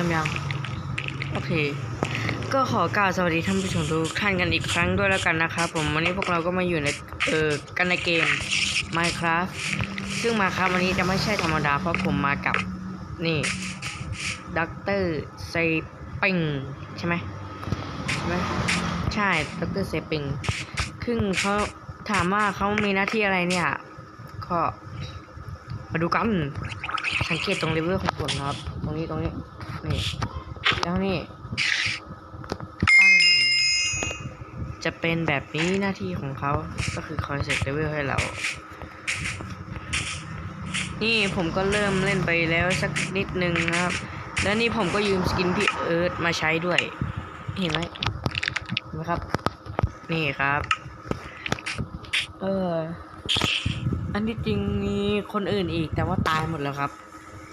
ริ่มยัง โอเค ก็ขอกล่าวสวัสดีท่านผู้ชมทุกท่านกันอีกครั้งด้วยแล้วกันนะครับผมวันนี้พวกเราก็มาอยู่ในเออกันในเกม Minecraft ซึ่งมาครับวันนี้จะไม่ใช่ธรรมดาเพราะผมมากับนี่ด็อกเตอร์เซปิงใช่ไหมใช่ไหมใช่ด็อกเตอร์เซปิงซึ่งเขาถามว่าเขามีหน้าที่อะไรเนี่ย ก็มาดูกันสังเกตตรงเลเวลของผลนครับ รงนี้ตรงนี้ นี่ แล้วนี่ปั้งจะเป็นแบบนี้หน้าที่ของเขาก็คือคอยเซ็ตเลเวลให้เรา นี่ผมก็เริ่มเล่นไปแล้วสักนิดนึงนะครับ แล้วนี่ผมก็ยืมสกินพี่เอิร์ธมาใช้ด้วย เห็นไหมเห็นไหมครับ นี่ครับ เออ อันที่จริงมีคนอื่นอีกแต่ว่าตายหมดแล้วครับ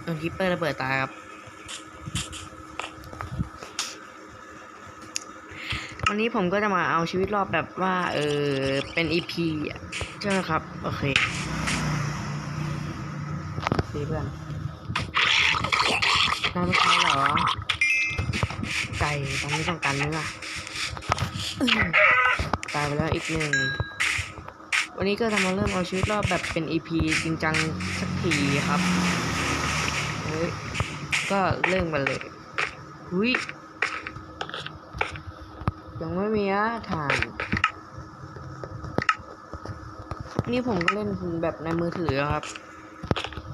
โดนคิปเปอร์ระเบิดตายครับ วันนี้ผมก็จะมาเอาชีวิตรอบแบบว่า เออเป็น EP อะใช่ไหมครับ โอเคดีเพื่อนนายไม่ใช่เหรอ ไก่ตอนนี้ต้องการเนื้อตายไปแล้วอีกหนึ่ง วันนี้ก็จะมาเริ่มเอาชีวิตรอบแบบเป็น EP จริงจังสักทีครับ เฮ้ย ก็เริ่มกันเลยอุ้ย ยังไม่มีอะฐานนี่ผมก็เล่นแบบในมือถือครับ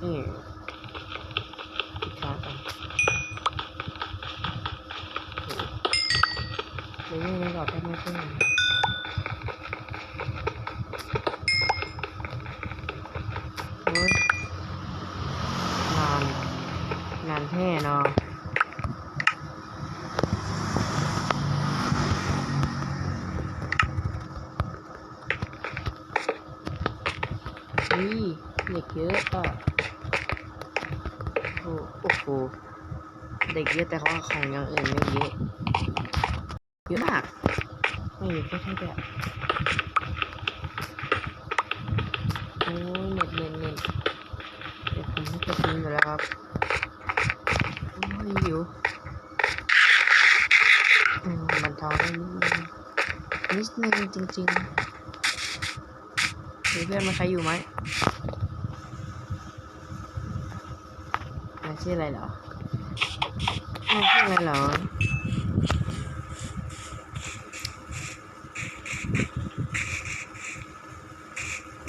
นี่ปิดชาร์จกันโอ้โหเดี๋ยวนี้หลอดได้ไม่ขึ้นโอ้ยนานนานแท้เนาะ นี่เด็กเยอะอะโอ้โอ้โหเด็กเยอะแต่เขาของอย่างอื่นไม่เยอะเยอะมากไม่เยอะก็ใช่แบบโอ้ยเน็ตเน็ตเน็ตเดี๋ยวผมจะทิ้งไปแล้วครับโอ้ยหิวอืมมันท้อได้นิดนึงนิดนึงจริงๆ มีเพื่อนมาใครอยู่ไหมนายชื่ออะไรเหรอชื่ออะไรเหรอ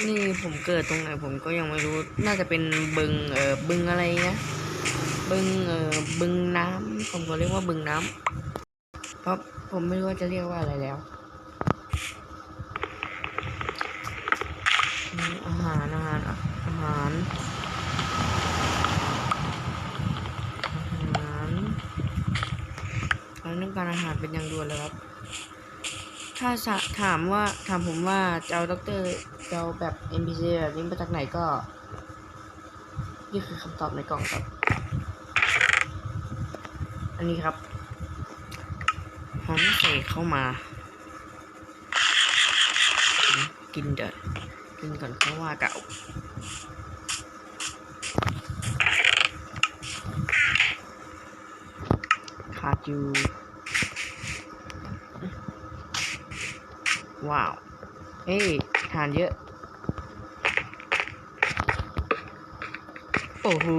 นี่ผมเกิดตรงไหนผมก็ยังไม่รู้ น่าจะเป็นบึงเอ่อบึงอะไรนะบึงเอ่อบึงน้ำผมก็เรียกว่าบึงน้ำเพราะผมไม่รู้ว่าจะเรียกว่าอะไรแล้วาหาร อาหารเราต้องการอาหารเป็นอย่างด่วนเลยครับ ถ้าถามว่าถามผมว่าเจะเอาด็อกเตอร์เจะเอาแบบ NPC แบบนี้มาจากไหนก็ นี่คือคำตอบในกล่องครับ อันนี้ครับผมใส่เข้ามา กินเดี๋ยวกินก่อนเพราะว่าเก่า จูว้าว เฮ้ยทานเยอะ โอ้โห